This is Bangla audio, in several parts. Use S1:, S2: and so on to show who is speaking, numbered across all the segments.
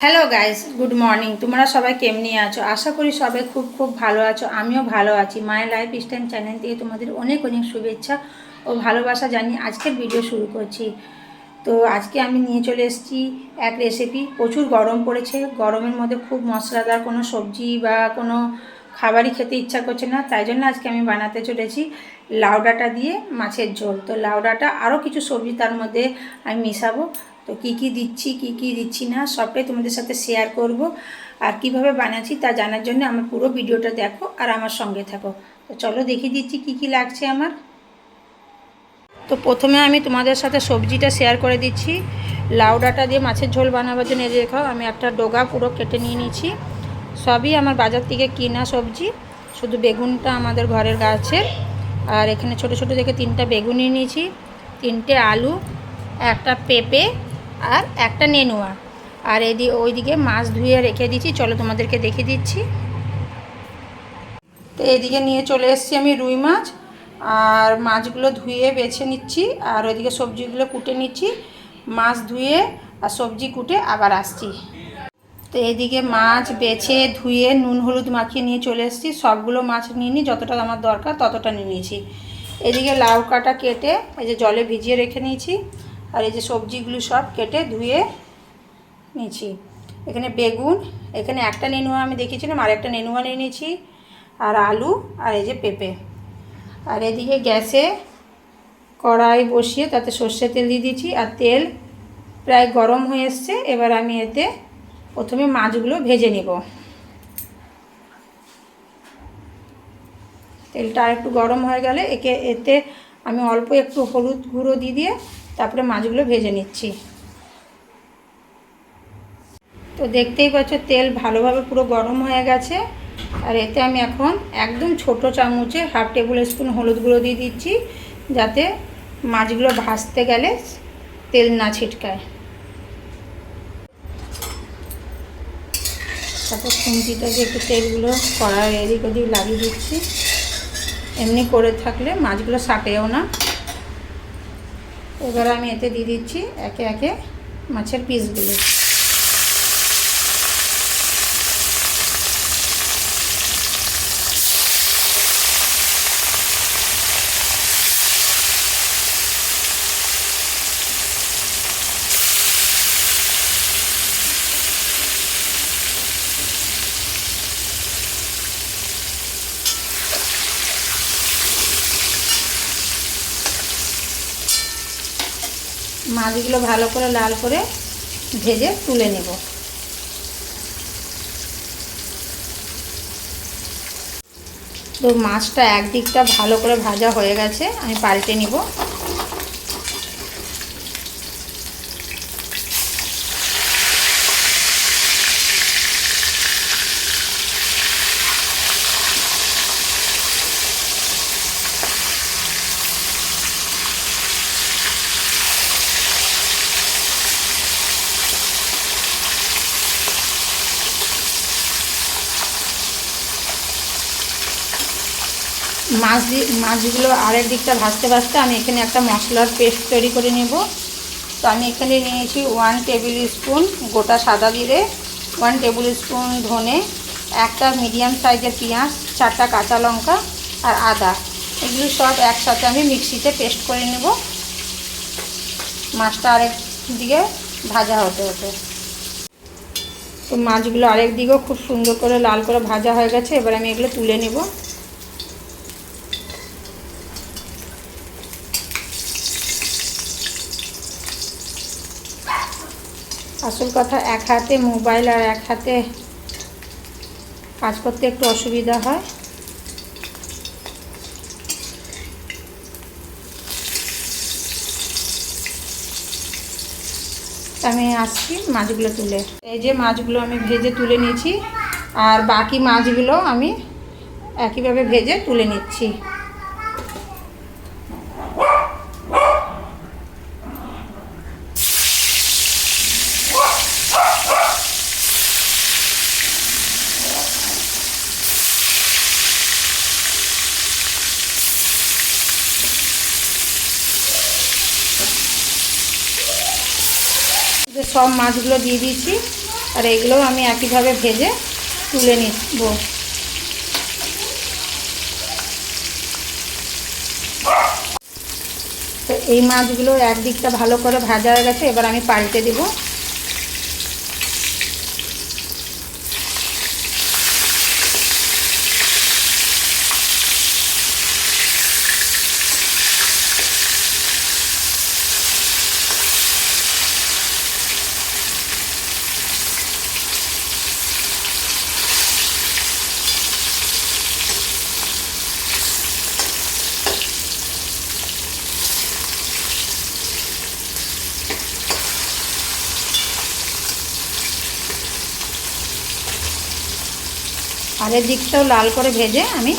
S1: হ্যালো গাইস গুড মর্নিং তোমরা সবাই কেমনি আছো? আশা করি সবাই খুব খুব ভালো আছো। আমিও ভালো আছি। মায়ের লাইফ স্টাইল চ্যানেল থেকে তোমাদের অনেক অনেক শুভেচ্ছা ও ভালোবাসা জানি আজকের ভিডিও শুরু করছি। তো আজকে আমি নিয়ে চলে এসেছি এক রেসিপি প্রচুর গরম পড়েছে। গরমের মধ্যে খুব মশলাদার কোনো সবজি বা কোনো খাবারই খেতে ইচ্ছা করছে না। তাই জন্য আজকে আমি বানাতে চলেছি লাউ ডাঁটা দিয়ে মাছের ঝোল। তো লাউ ডাঁটা আরও কিছু সবজি তার মধ্যে আমি মিশাবো। তো কী কী দিচ্ছি, কী কী দিচ্ছি না, সবটাই তোমাদের সাথে শেয়ার করব। আর কীভাবে বানাচ্ছি তা জানার জন্য আমার পুরো ভিডিওটা দেখো আর আমার সঙ্গে থাকো। তো চলো দেখিয়ে দিচ্ছি কী কী লাগছে আমার। তো প্রথমে আমি তোমাদের সাথে সবজিটা শেয়ার করে দিচ্ছি। লাউ ডাঁটা দিয়ে মাছের ঝোল বানাবার জন্য এই দেখো, আমি একটা ডোগা পুরো কেটে নিয়ে নিয়েছি। সবই আমার বাজার থেকে কিনা সবজি, শুধু বেগুনটা আমাদের ঘরের গাছের। আর এখানে ছোট ছোট দেখে তিনটা বেগুন নিয়ে নিয়েছি, তিনটে আলু, একটা পেঁপে আর একটা নেনুয়া। আর এদিকে ওইদিকে মাছ ধুয়ে রেখে দিচ্ছি। চলো তোমাদেরকে দেখিয়ে দিচ্ছি। তো এদিকে নিয়ে চলে এসেছি আমি রুই মাছ। আর মাছগুলো ধুয়ে বেছে নিচ্ছি। আর ওইদিকে সবজিগুলো কুটে নিচ্ছি। মাছ ধুয়ে আর সবজি কুটে আবার আসছি। তো এদিকে মাছ বেছে ধুয়ে নুন হলুদ মাখিয়ে নিয়ে চলে এসেছি। সবগুলো মাছ নিয়ে নিই যতটা আমার দরকার ততটা নিয়ে নিয়েছি। এদিকে লাউ কাটা কেটে এই যে জলে ভিজিয়ে রেখে নিয়েছি। আর এই যে সবজিগুলো সব কেটে ধুয়ে নিয়েছি। এখানে বেগুন, এখানে একটা নেনুয়া আমি দেখিয়েছিলাম, আর একটা নেনুয়া নিয়ে নিয়েছি, আর আলু, আর এই যে পেঁপে। আর এদিকে গ্যাসে কড়াই বসিয়ে তাতে সর্ষে তেল দিয়ে দিয়েছি, আর তেল প্রায় গরম হয়ে এসছে, এবার আমি এতে প্রথমে মাছগুলো ভেজে নেব। তেলটা আর একটু গরম হয়ে গেলে একে, এতে আমি অল্প একটু হলুদ গুঁড়ো দিয়ে দিয়ে তারপরে মাছগুলো ভেজে নিচ্ছি। তো দেখতেই পাচ্ছ, তেল ভালোভাবে পুরো গরম হয়ে গেছে। আর এতে আমি এখন একদম ছোট চামচে হাফ টেবিল স্পুন হলুদ গুঁড়ো দিয়ে দিচ্ছি, যাতে মাছগুলো ভাজতে গেলে তেল না ছিটকায়। তারপর খুঁজিটা দিয়ে একটু তেলগুলো কড়াই এদিক ওদিক লাগিয়ে দিচ্ছি। এমনি করে থাকলে মাছগুলো সাটেও না। এবার আমি এতে দিয়ে দিচ্ছি একে একে মাছের পিসগুলো। মাছগুলো ভালো করে লাল করে ভেজে তুলে নেব। তো মাছটা একদিকটা ভালো করে ভাজা হয়ে গেছে, আমি পাল্টে নিব। মাছ মাছগুলো আরেক দিকটা ভাজতে ভাজতে আমি এখানে একটা মশলার পেস্ট তৈরি করে নেব। তো আমি এখানে নিয়েছি ওয়ান টেবিল স্পুন গোটা সাদা জিরে ওয়ান টেবিল স্পুন ধনে, একটা মিডিয়াম সাইজের পেঁয়াজ, চারটা কাঁচা লঙ্কা আর আদা। এগুলো সব একসাথে আমি মিক্সিতে পেস্ট করে নেব। মাছটা আরেক দিকে ভাজা হতে হতে। তো মাছগুলো আরেক দিকেও খুব সুন্দর করে লাল করে ভাজা হয়ে গেছে। এবার আমি এগুলো তুলে নেব। আসল কথা, এক হাতে মোবাইল আর এক হাতে কাজ করতে একটু অসুবিধা হয়। আমি আসছি মাছগুলো তুলে। এই যে মাছগুলো আমি ভেজে তুলে নিয়েছি, আর বাকি মাছগুলো আমি একইভাবে ভেজে তুলে নিচ্ছি। সব মাছগুলো দিয়ে দিয়েছি আর এগুলোও আমি একইভাবে ভেজে তুলে নিব। তো এই মাছগুলো একদিকটা ভালো করে ভাজা হয়ে গেছে, এবার আমি পাল্টে দিব। আর এর দিকটাও লাল করে ভেজে আমি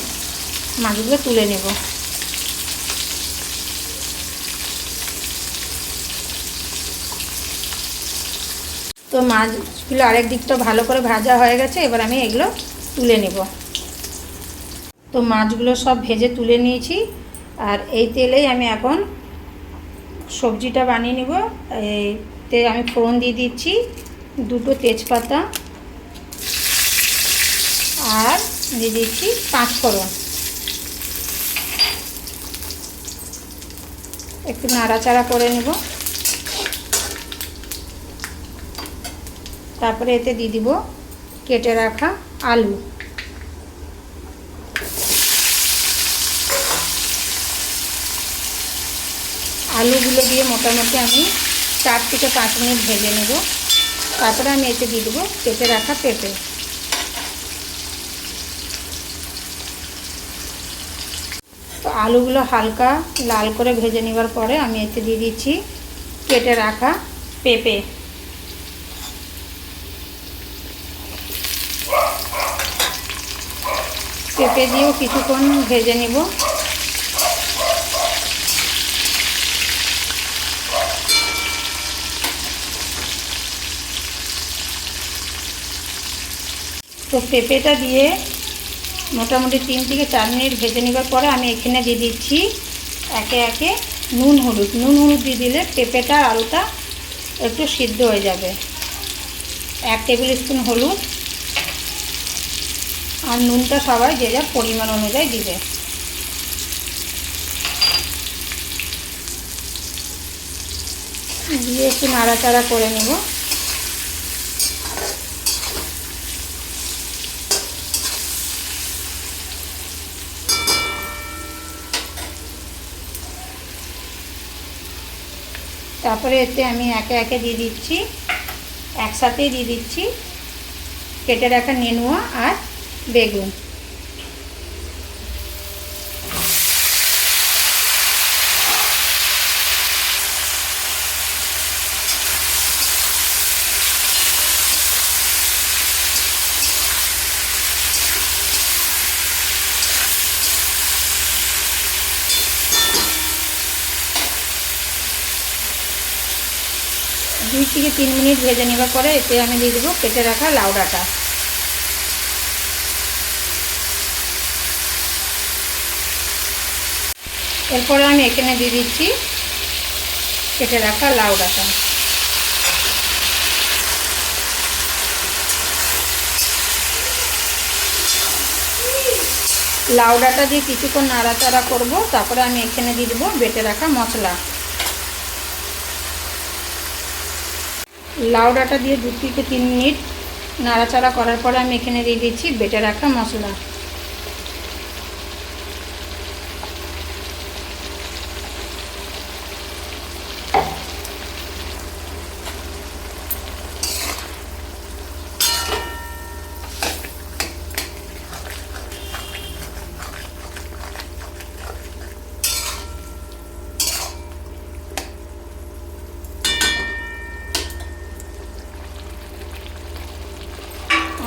S1: মাছগুলো তুলে নেব। তো মাছগুলো আরেক দিকটা ভালো করে ভাজা হয়ে গেছে, এবার আমি এগুলো তুলে নেব। তো মাছগুলো সব ভেজে তুলে নিয়েছি, আর এই তেলেই আমি এখন সবজিটা বানিয়ে নেব। এই এতে আমি ফোড়ন দিয়ে দিচ্ছি, দুটো তেজপাতা আর দিয়ে দিচ্ছি পাঁচ ফোড়ন। একটু নাড়াচাড়া করে নেব। তারপরে এতে দিয়ে দিব কেটে রাখা আলু। আলুগুলো দিয়ে মোটামুটি আমি চার থেকে পাঁচ মিনিট ভেজে নেব। তারপরে আমি এতে দিয়ে দেবো কেটে রাখা পেঁপে। আলুগুলো হালকা লাল করে ভেজে নেবার পরে আমি এতে দিয়ে দিচ্ছি কেটে রাখা পেঁপে। পেঁপে দিয়েও কিছুক্ষণ ভেজে নিব। তো পেঁপেটা দিয়ে মোটামুটি তিন থেকে চার মিনিট ভেজে নেবার পরে আমি এখানে দিয়ে দিচ্ছি একে একে নুন হলুদ। নুন হলুদ দিয়ে দিলে পেঁপেটা, আলুটা একটু সিদ্ধ হয়ে যাবে। এক টেবিল স্পুন হলুদ আর নুনটা সবাই যে যার পরিমাণ অনুযায়ী দিবে। দিয়ে একটু নাড়াচাড়া করে নেব। তারপরে এতে আমি একে একে দিয়ে দিচ্ছি, একসাথেই দিয়ে দিচ্ছি, কেটে রাখা নেনুয়া আর বেগুন দুই থেকে তিন মিনিট ভেজে নেবার পরে এতে আমি দিয়ে দেবো কেটে রাখা লাউ লাউডাটা। এরপরে আমি এখানে দিয়ে দিচ্ছি কেটে রাখা লাউডাটা। লাউডাটা দিয়ে কিছুক্ষণ নাড়াচাড়া করব, তারপরে আমি এখানে দিয়ে দেবো বেটে রাখা মশলা। লাউ ডাঁটা দিয়ে দু থেকে তিন মিনিট নাড়াচাড়া করার পরে আমি এখানে দিয়ে দিচ্ছি বেটে রাখা মশলা।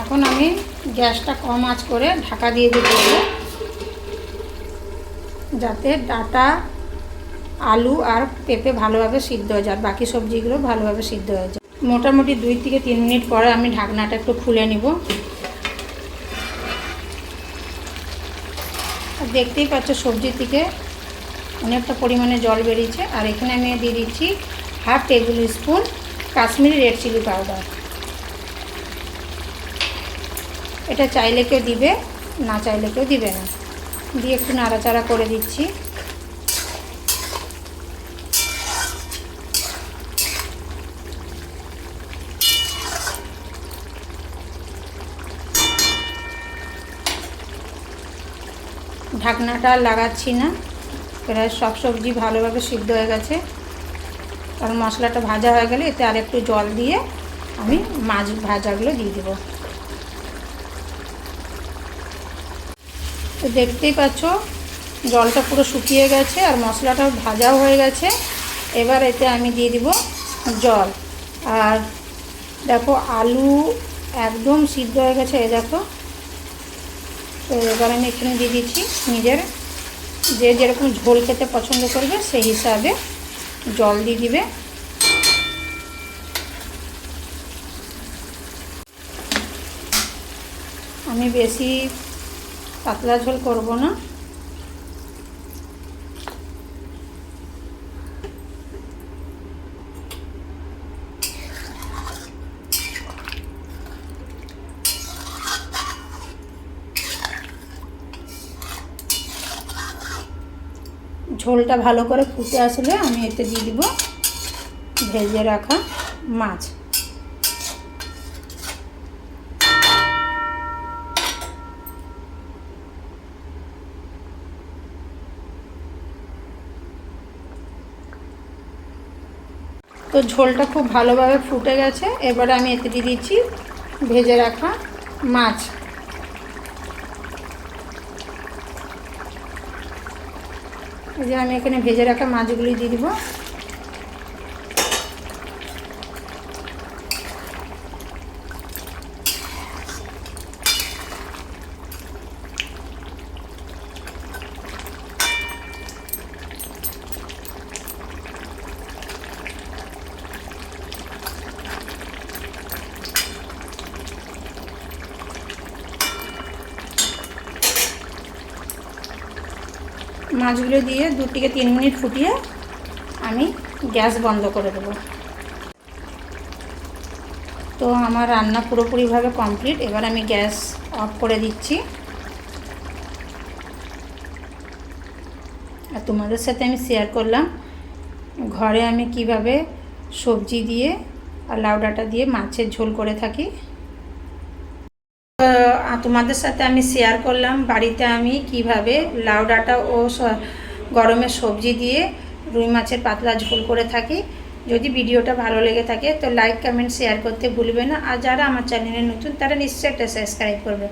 S1: এখন আমি গ্যাসটা কম আঁচ করে ঢাকা দিয়ে দিতে হবে যাতে ডাটা, আলু আর পেঁপে ভালোভাবে সিদ্ধ হয়ে যায়, বাকি সবজিগুলো ভালোভাবে সিদ্ধ হয়ে যায়। মোটামুটি দুই থেকে তিন মিনিট পরে আমি ঢাকনাটা একটু খুলে নিব। আর দেখতেই পাচ্ছ সবজি থেকে অনেকটা পরিমাণে জল বেরিয়েছে। আর এখানে আমি দিয়ে দিচ্ছি half tablespoon Kashmiri red chilli powder. এটা চাইলে কেউ দিবে, না চাইলে কেউ দিবে না। দিয়ে একটু নাড়াচাড়া করে দিচ্ছি। ঢাকনাটা লাগাচ্ছি না। প্রায় সব সবজি ভালোভাবে সিদ্ধ হয়ে গেছে। কারণ মশলাটা ভাজা হয়ে গেলে এতে আর একটু জল দিয়ে আমি মাছ ভাজাগুলো দিয়ে দেবো। তো দেখতেই পাচ্ছ, জলটা পুরো শুকিয়ে গেছে আর মশলাটাও ভাজাও হয়ে গেছে। এবার এতে আমি দিয়ে দিব জল। আর দেখো, আলু একদম সিদ্ধ হয়ে গেছে এ দেখো। তো এবার আমি এখানে দিয়ে দিচ্ছি নিজের যে যেরকম ঝোল খেতে পছন্দ করবে, সেই হিসাবে জল দিয়ে দিবে। আমি বেশি পাতলা ঝোল করব না। ঝোলটা ভালো করে ফুটে আসলে আমি এতে দিয়ে দিব ভেজে রাখা মাছ। তো ঝোলটা খুব ভালোভাবে ফুটে গেছে। এবারে আমি এতে দিয়ে দিচ্ছি ভেজে রাখা মাছ। এই যে আমি এখানে ভেজে রাখা মাছগুলি দিয়ে দিব। মাছগুলো দিয়ে দু থেকে তিন মিনিট ফুটিয়ে আমি গ্যাস বন্ধ করে দেবো। তো আমার রান্না পুরোপুরিভাবে কমপ্লিট। এবার আমি গ্যাস অফ করে দিচ্ছি। আর তোমাদের সাথে আমি শেয়ার করলাম ঘরে আমি কীভাবে সবজি দিয়ে আর লাউ ডাঁটা দিয়ে মাছের ঝোল করে থাকি। তোমাদের সাথে আমি শেয়ার করলাম বাড়িতে আমি কীভাবে লাউ ডাঁটা ও গরমের সবজি দিয়ে রুই মাছের পাতলা ঝোল করে থাকি। যদি ভিডিওটা ভালো লেগে থাকে তো লাইক কমেন্ট শেয়ার করতে ভুলবে না। আর যারা আমার চ্যানেলে নতুন তারা নিশ্চয়ই একটা সাবস্ক্রাইব করবে।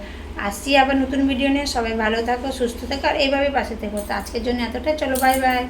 S1: আসছি আবার নতুন ভিডিও নিয়ে। সবাই ভালো থাকো, সুস্থ থাকো, আর এইভাবে পাশে থেকো। তো আজকের জন্য এতটাই। চলো বাই বাই